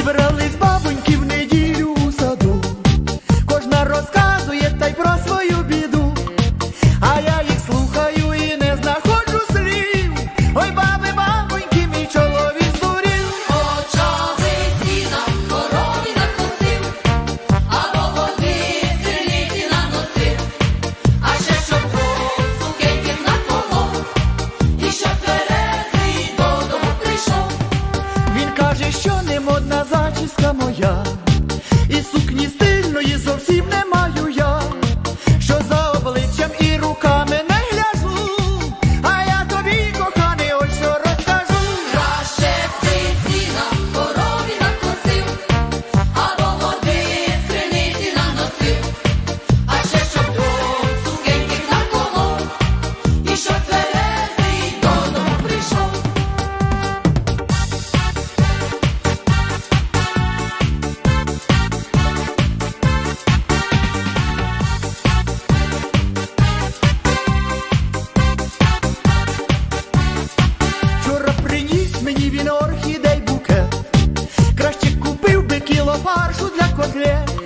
liberalismo 的 мені він орхідей букет, краще купив би кіло фаршу для котлет.